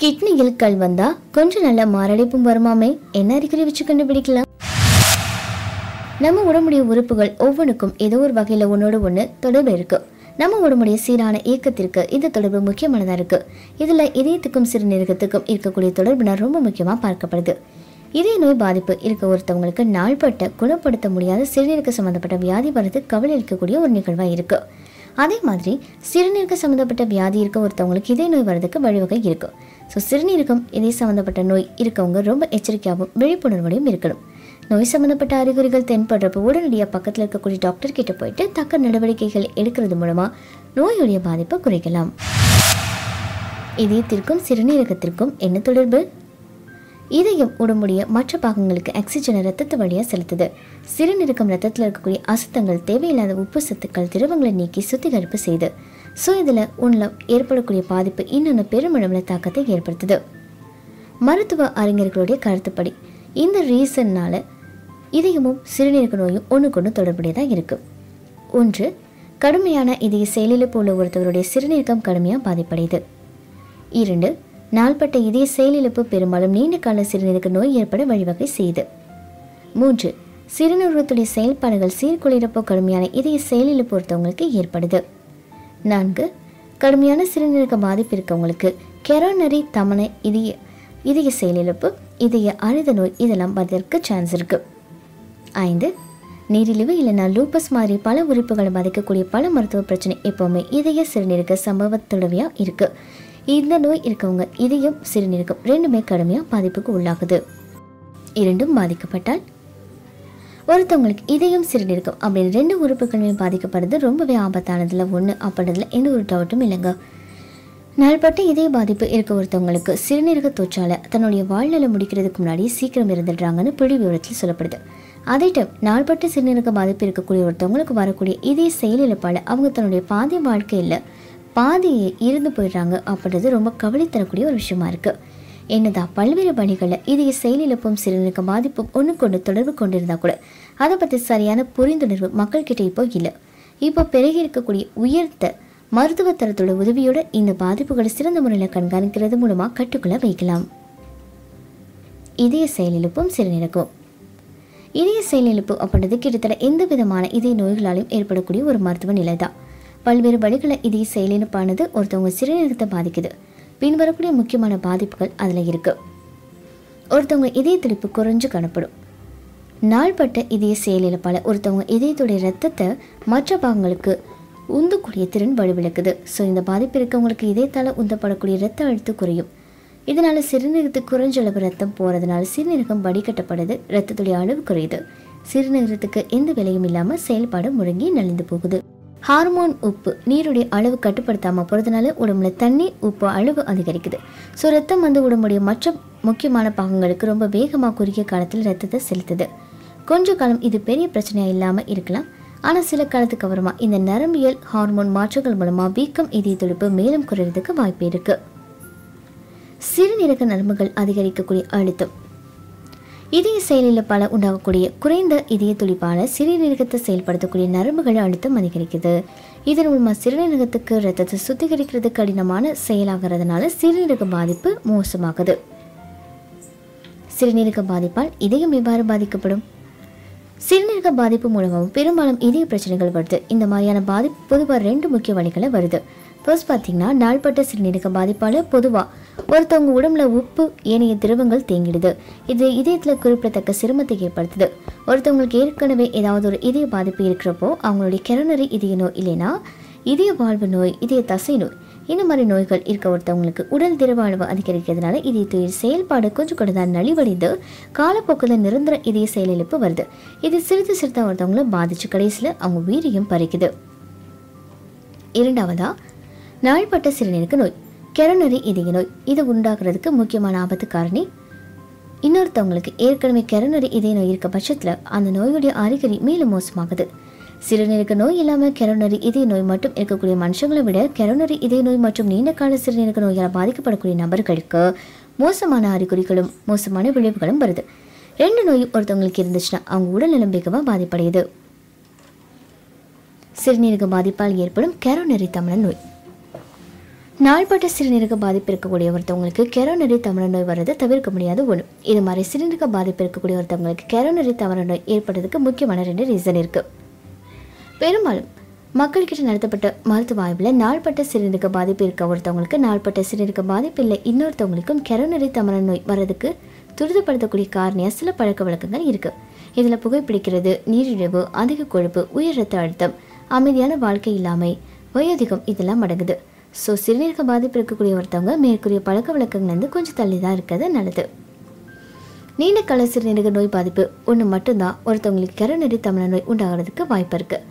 கிட்னியில் கல் வந்தா கொஞ்சம் நல்ல மாரடைப்பும் வருமாமே? என்ன அறிகுறி வச்சு கண்டுபிடிக்கலாம்? நம்ம உடம்புடைய உறுப்புகள் ஒவ்வொன்றுக்கும் ஏதோ ஒரு வகையில் ஒன்றோடு ஒன்று தொடர்பு இருக்கு. நம்ம உடம்புடைய சீரான இயக்கத்திற்கு இந்த தொடர்பு முக்கியமானதாக இருக்கு. இதில் இதயத்துக்கும் சிறுநீரகத்துக்கும் இருக்கக்கூடிய தொடர்புனா ரொம்ப முக்கியமாக பார்க்கப்படுது. இதய நோய் பாதிப்பு இருக்க ஒருத்தவங்களுக்கு நாள்பட்ட குணப்படுத்த முடியாத சிறுநீரக சம்மந்தப்பட்ட வியாதி வரது கவலை அளிக்கக்கூடிய ஒரு நிகழ்வாக இருக்குது அதே மாதிரி சிறுநீருக்கு சம்மந்தப்பட்ட வியாதி இருக்க ஒருத்தவங்களுக்கு இதே நோய் வர்றதுக்கு வழிவகை இருக்கும் ஸோ சிறுநீரகம் இதே சம்மந்தப்பட்ட நோய் இருக்கவங்க ரொம்ப எச்சரிக்கையாகவும் விழிப்புணர்வோடையும் இருக்கணும். நோய் சம்மந்தப்பட்ட அறிகுறிகள் தென்படுறப்போ உடனடியாக பக்கத்தில் இருக்கக்கூடிய டாக்டர் கிட்ட போயிட்டு தக்க நடவடிக்கைகள் எடுக்கிறது மூலமாக நோயுடைய பாதிப்பை குறைக்கலாம். இதயத்திற்கும் சிறுநீரகத்திற்கும் என்ன தொடர்பு? இதயம் உடம்புடைய மற்ற பாகங்களுக்கு ஆக்சிஜனை ரத்தத்து வழியாக செலுத்துது. சிறுநீரகம் ரத்தத்தில் இருக்கக்கூடிய அசுத்தங்கள் தேவையில்லாத உப்பு சத்துக்கள் திரவங்களை நீக்கி சுத்திகரிப்பு செய்யுது ஸோ இதில் உள்ள ஏற்படக்கூடிய பாதிப்பு இன்னொன்று பெருமளவில் தாக்கத்தை ஏற்படுத்துது. மருத்துவ அறிஞர்களுடைய கருத்துப்படி இந்த ரீசன்னால் இதயமும் சிறுநீரக நோயும் ஒன்றுக்கொன்று தொடர்புடையதாக இருக்குது ஒன்று கடுமையான இதய செயலிழப்பு உள்ள ஒருத்தவருடைய சிறுநீரகம் கடுமையாக பாதிப்படையுது. இரண்டு நாள்பட்ட இதய செயலிழப்பு பெரும்பாலும் நீண்ட கால சிறுநீருக்கு நோய் ஏற்பட வழிவகை செய்து. மூன்று சிறுநீரகத்துடைய செயல்பாடுகள் சீர்குளிரப்போ கடுமையான இதய செயலிழப்பு ஒருத்தவங்களுக்கு ஏற்படுது. நான்கு கடுமையான சிறுநீரக பாதிப்பு இருக்கவங்களுக்கு கெரோனரி தமன இதய இதய செயலிழப்பு இதய அழுத நோய் இதெல்லாம் வருவதற்கு சான்ஸ் இருக்கு. ஐந்து நீரிழிவு இல்லைனா லூப்பஸ் மாதிரி பல உறுப்புகளை பாதிக்கக்கூடிய பல மருத்துவ பிரச்சனை எப்போவுமே இதய சிறுநீரக சம்பவத்துடவையாக இருக்கு. இந்த நோய் இருக்கவங்க இதயம் சிறுநீரகம் ரெண்டுமே கடுமையாக பாதிப்புக்கு உள்ளாகுது. இரண்டும் பாதிக்கப்பட்டால் ஒருத்தவங்களுக்கு இதயம் சிறுநீரகம் அப்படின்னு ரெண்டு உறுப்புகளுமே பாதிக்கப்படுறது ரொம்பவே ஆபத்தானதில் ஒன்று அப்படின்றதுல எந்த ஒரு டவுட்டும் இல்லைங்க. நாள்பட்ட இதய பாதிப்பு இருக்க ஒருத்தவங்களுக்கு சிறுநீரக தொற்றால தன்னுடைய வாழ்நிலை முடிக்கிறதுக்கு முன்னாடி சீக்கிரம் இருந்துடுறாங்கன்னு பிடி விவரத்தில் சொல்லப்படுது. அதே டைம் நாள்பட்ட சிறுநீரக பாதிப்பு இருக்கக்கூடிய ஒருத்தவங்களுக்கு வரக்கூடிய இதய செயலிழப்பால் அவங்க தன்னுடைய பாதி வாழ்க்கையில் பாதியே இருந்து போயிடுறாங்க அப்படின்றது ரொம்ப கவலை தரக்கூடிய ஒரு விஷயமா இருக்குது என்னதான் பல்வேறு பணிகளில் இதய செயலிழப்பும் சிறுநீக்க பாதிப்பும் ஒன்று கொண்டு தொடர்பு கொண்டிருந்தால் கூட அதை பற்றி சரியான புரிந்துணர்வு மக்கள்கிட்ட இப்போ இல்லை. இப்போ பெருகி இருக்கக்கூடிய உயர்த்த மருத்துவ தரத்தோட உதவியோட இந்த பாதிப்புகளை சிறந்த முறையில் கண்காணிக்கிறது மூலமாக கட்டுக்குள்ள வைக்கலாம். இதய செயலிழப்பும் சிறுநீரகம் இதய செயலிழப்பு அப்படின்றது கிட்டத்தட்ட எந்த விதமான இதய நோய்களாலும் ஏற்படக்கூடிய ஒரு மருத்துவ நிலை தான் பல்வேறு வழிகளில் இதய செயலிழப்பானது ஒருத்தவங்க சிறுநீரகத்தை பாதிக்குது. பின்வரக்கூடிய முக்கியமான பாதிப்புகள் அதில் இருக்குது ஒருத்தவங்க இதய துடிப்பு குறைஞ்சு காணப்படும். நாள்பட்ட இதய செயலிழப்பால் ஒருத்தவங்க இதயத்துடைய ரத்தத்தை மற்ற பாகங்களுக்கு உந்தக்கூடிய திறன் வலுவிழக்குது. ஸோ இந்த பாதிப்பு இருக்கவங்களுக்கு இதயத்தால் உந்தப்படக்கூடிய ரத்த அழுத்தம் குறையும். இதனால் சிறுநீரகத்துக்கு குறைஞ்ச அளவு ரத்தம் போகிறதுனால சிறுநீரகம் வடிகட்டப்படுது ரத்தத்துடைய அளவு குறையுது. சிறுநீரகத்துக்கு எந்த விலையும் இல்லாமல் செயல்பாடு முழங்கி நலிந்து போகுது. ஹார்மோன் உப்பு நீருடைய அளவு கட்டுப்படுத்தாமல் போகிறதுனால உடம்புல தண்ணி உப்பு அளவு அதிகரிக்குது. ஸோ ரத்தம் வந்து உடம்புடைய மற்ற முக்கியமான பாகங்களுக்கு ரொம்ப வேகமாக குறுகிய காலத்தில் ரத்தத்தை செலுத்துது. கொஞ்ச காலம் இது பெரிய பிரச்சனையாக இல்லாமல் இருக்கலாம். ஆனால் சில காலத்துக்கு அப்புறமா இந்த நரம்பியல் ஹார்மோன் மாற்றங்கள் மூலமாக வீக்கம் இதய துடிப்பு மேலும் குறையிறதுக்கு வாய்ப்பு இருக்குது சிறுநீரக நரம்புகள் அதிகரிக்கக்கூடிய அழுத்தம். இதய செயலிழப்பால் உண்டாகக்கூடிய குறைந்த இதய துடிப்பால் சிறுநீரகத்தை செயல்படுத்தக்கூடிய நரம்புகள் அழுத்தம் அதிகரிக்குது. இதன் மூலமாக சிறுநீரகத்துக்கு ரத்தத்தை சுத்திகரிக்கிறது கடினமான செயலாகிறதுனால சிறுநீரக பாதிப்பு மோசமாகுது. சிறுநீரக பாதிப்பால் இதயம் எவ்வாறு பாதிக்கப்படும்? சிறுநீரக பாதிப்பு மூலமாகவும் பெரும்பாலும் இதய பிரச்சனைகள் வருது. இந்த மாதிரியான பாதிப்பு பொதுவாக ரெண்டு முக்கிய வழிகளை வருது. ஃபர்ஸ்ட் பார்த்தீங்கன்னா நாள்பட்ட சிறுநீரக பாதிப்பால் பொதுவாக ஒருத்தவங்க உடம்புல உப்பு ஏனைய திரவங்கள் தேங்கிடுது. இது இதயத்தில் குறிப்பிடத்தக்க சிரமத்தை ஏற்படுத்துது. ஒருத்தவங்களுக்கு ஏற்கனவே ஏதாவது ஒரு இதய பாதிப்பு இருக்கிறப்போ அவங்களுடைய கெரோனரி இதய நோய் இல்லைன்னா இதய வாழ்வு நோய் இதய தசை நோய் இந்த மாதிரி நோய்கள் இருக்க ஒருத்தவங்களுக்கு உடல் திரவ அளவு அதிகரிக்கிறதுனால இதய செயல்பாடு கொஞ்சம் கூட தான் நலிவடைந்து காலப்போக்கில் நிரந்தர இதய செயலிழப்பு வருது. இது சிறுத்து சிறிதாக ஒருத்தவங்களை பாதிச்சு கடைசியில் அவங்க உயிரையும் பறிக்குது. இரண்டாவதா நாள்பட்ட சிறுநீருக்கு நோய். கெரோனரி இதய நோய் இது உண்டாகிறதுக்கு முக்கியமான ஆபத்து காரணி. இன்னொருத்தவங்களுக்கு ஏற்கனவே கெரோனரி இதய நோய் இருக்க பட்சத்தில் அந்த நோயுடைய அறிகுறி மேலும் மோசமாகுது. சிறுநீரக நோய் இல்லாமல் கெரோனரி இதய நோய் மட்டும் இருக்கக்கூடிய மனுஷங்களை விட கெரோனரி இதய நோய் மற்றும் நீண்ட கால சிறுநீரக நோயால் பாதிக்கப்படக்கூடிய நபர்களுக்கு மோசமான அறிகுறிகளும் மோசமான விளைவுகளும் வருது. ரெண்டு நோயும் ஒருத்தவங்களுக்கு இருந்துச்சுன்னா அவங்க உடல்நலம் மிகவும் பாதிப்படையுது. சிறுநீரக பாதிப்பால் ஏற்படும் கெரோனரி தமன நோய். நாள்பட்ட சிறுநீரக பாதிப்பு இருக்கக்கூடிய ஒருத்தவங்களுக்கு கெரோனரி தமர நோய் வர்றது தவிர்க்க முடியாத ஒன்று இது மாதிரி சிறுநீரக பாதிப்பு இருக்கக்கூடிய ஒருத்தவங்களுக்கு கெரோனரி தமர நோய் ஏற்படுறதுக்கு முக்கியமான ரெண்டு ரீசன் இருக்குது பெரும்பாலும் மக்கள்கிட்ட நடத்தப்பட்ட மருத்துவ ஆய்வில் நாள்பட்ட சிறுநீரக பாதிப்பு இருக்க ஒருத்தவங்களுக்கு நாள்பட்ட சிறுநீரக பாதிப்பு இல்லை. இன்னொருத்தவங்களுக்கும் கெரோனரி தமர நோய் வர்றதுக்கு துரிதப்படுத்தக்கூடிய காரணியாக சில பழக்க வழக்கங்கள் இருக்குது இதில் புகைப்பிடிக்கிறது நீரிழிவு அதிக கொழுப்பு உயர் ரத்த அழுத்தம் அமைதியான வாழ்க்கை இல்லாமை வயோதிகம் இதெல்லாம் அடங்குது. ஸோ சிறுநீரக பாதிப்பு இருக்கக்கூடிய ஒருத்தவங்க மேற்கூறிய பழக்க வழக்கங்கள்லேருந்து கொஞ்சம் தள்ளி தான் இருக்கிறது நல்லது. நீண்ட கால சிறுநீரக நோய் பாதிப்பு ஒன்று மட்டும்தான் ஒருத்தவங்களுக்கு கரநெறி தமிழ நோய் உண்டாகிறதுக்கு வாய்ப்பு இருக்குது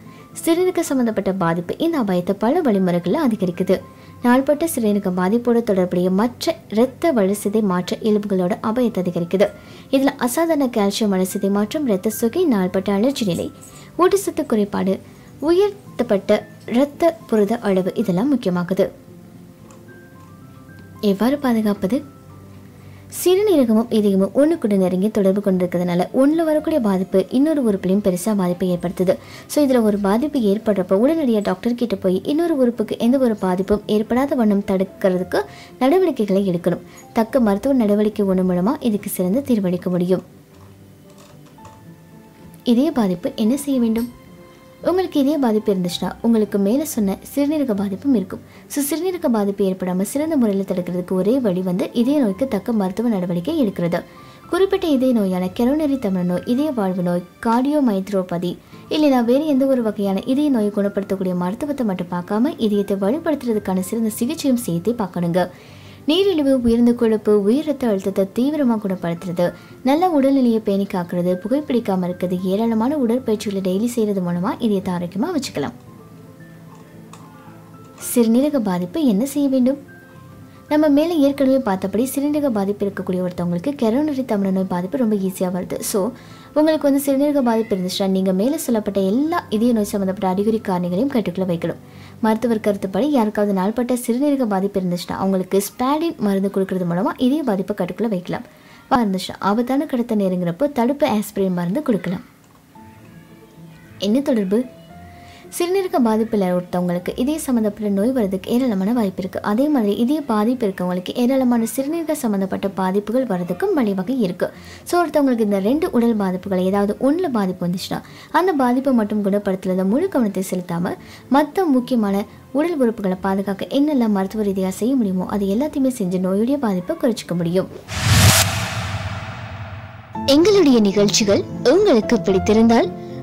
சிறுநீரக சம்மந்தப்பட்ட பாதிப்பு இந்த அபாயத்தை பல வழிமுறைகளில் அதிகரிக்குது. நாள்பட்ட சிறுநீரக பாதிப்போடு தொடர்புடைய மற்ற இரத்த வளர்சிதை மாற்ற எலும்புகளோட அபாயத்தை அதிகரிக்குது. இதில் அசாதாரண கால்சியம் வளர்சிதை மாற்றம் இரத்த சுகை நாள்பட்ட அலர்ஜி நிலை ஊட்டச்சத்து குறைபாடு உயர்த்தப்பட்ட இரத்த புரத அளவு இதெல்லாம் முக்கியமாகுது. எவ்வாறு பாதுகாப்பது? சிறுநீரகமும் இதயமும் ஒன்றுக்குடன் நெருங்கி தொடர்பு கொண்டிருக்கிறதுனால ஒன்றில் வரக்கூடிய பாதிப்பு இன்னொரு உறுப்புலையும் பெருசாக பாதிப்பை ஏற்படுத்துது. ஸோ இதில் ஒரு பாதிப்பு ஏற்படுறப்போ உடனடியாக டாக்டர் கிட்ட போய் இன்னொரு உறுப்புக்கு எந்த ஒரு பாதிப்பும் ஏற்படாத வண்ணம் தடுக்கிறதுக்கு நடவடிக்கைகளை எடுக்கணும். தக்க மருத்துவ நடவடிக்கை ஒன்று மூலமாக இதுக்கு சிறந்த தீர்வளிக்க முடியும். இதே பாதிப்பு என்ன செய்ய வேண்டும்? உங்களுக்கு இதய பாதிப்பு இருந்துச்சுன்னா உங்களுக்கு மேலே சொன்ன சிறுநீரக பாதிப்பும் இருக்கும். ஸோ சிறுநீரக பாதிப்பு ஏற்படாமல் சிறந்த முறையில் தடுக்கிறதுக்கு ஒரே வழி வந்து இதய நோய்க்கு தக்க மருத்துவ நடவடிக்கை எடுக்கிறது. குறிப்பிட்ட இதய நோயான கெரோனரி தமிழ் நோய் இதய வாழ்வு நோய் கார்டியோ மைத்ரோபதி இல்லைனா வேறு எந்த ஒரு வகையான இதய நோயை குணப்படுத்தக்கூடிய மருத்துவத்தை மட்டும் பார்க்காம இதயத்தை வலுப்படுத்துறதுக்கான சிறந்த சிகிச்சையும் சேர்த்தே பார்க்கணுங்க. நீரிழிவு உயர்ந்த கொழுப்பு உயர் ரத்த அழுத்தத்தை தீவிரமாக குணப்படுத்துறது நல்ல உடல்நிலையை பேணி காக்கிறது புகைப்பிடிக்காமல் இருக்கிறது ஏராளமான உடற்பயிற்சிகளை டெய்லி செய்கிறது மூலமாக இதயத்தை ஆரோக்கியமாக வச்சுக்கலாம். சிறுநீரக பாதிப்பு என்ன செய்ய வேண்டும்? நம்ம மேலே ஏற்கனவே பார்த்தபடி சிறுநீரக பாதிப்பு இருக்கக்கூடிய ஒருத்தவங்களுக்கு கெரோனரி தமிழ நோய் பாதிப்பு ரொம்ப ஈஸியாக வருது. ஸோ உங்களுக்கு வந்து சிறுநீரக பாதிப்பு இருந்துச்சுன்னா நீங்கள் மேலே சொல்லப்பட்ட எல்லா இதய நோய் சம்மந்தப்பட்ட அறிகுறி காரணிகளையும் கட்டுக்குள்ள வைக்கணும். மருத்துவர் கருத்துப்படி யாருக்காவது நாள்பட்ட சிறுநீரக பாதிப்பு இருந்துச்சுன்னா அவங்களுக்கு ஸ்பேடின் மருந்து கொடுக்கறது மூலமாக இதய பாதிப்பை கட்டுக்குள்ள வைக்கலாம். இருந்துச்சுன்னா ஆபத்தான கடத்த நேரங்கிறப்போ தடுப்பு ஆஸ்பிரின் மருந்து கொடுக்கலாம். என்ன தொடர்பு? சிறுநீரக பாதிப்பில் ஒருத்தவங்களுக்கு இதய சம்மந்தப்பட்ட நோய் வரதுக்கு ஏராளமான வாய்ப்பு இருக்குது அதே மாதிரி இதய பாதிப்பு இருக்கவங்களுக்கு ஏராளமான சிறுநீரக சம்மந்தப்பட்ட பாதிப்புகள் வரதுக்கும் வழிவகை இருக்குது ஸோ ஒருத்தவங்களுக்கு இந்த ரெண்டு உடல் பாதிப்புகள் ஏதாவது ஒன்றில் பாதிப்பு வந்துச்சுன்னா அந்த பாதிப்பை மட்டும் குணப்படுத்துறத முழு கவனத்தை செலுத்தாமல் மற்ற முக்கியமான உடல் உறுப்புகளை பாதுகாக்க என்னெல்லாம் மருத்துவ ரீதியாக செய்ய முடியுமோ அது எல்லாத்தையுமே செஞ்சு நோயுடைய பாதிப்பை குறைச்சிக்க முடியும். எங்களுடைய நிகழ்ச்சிகள் உங்களுக்கு பிடித்திருந்தால்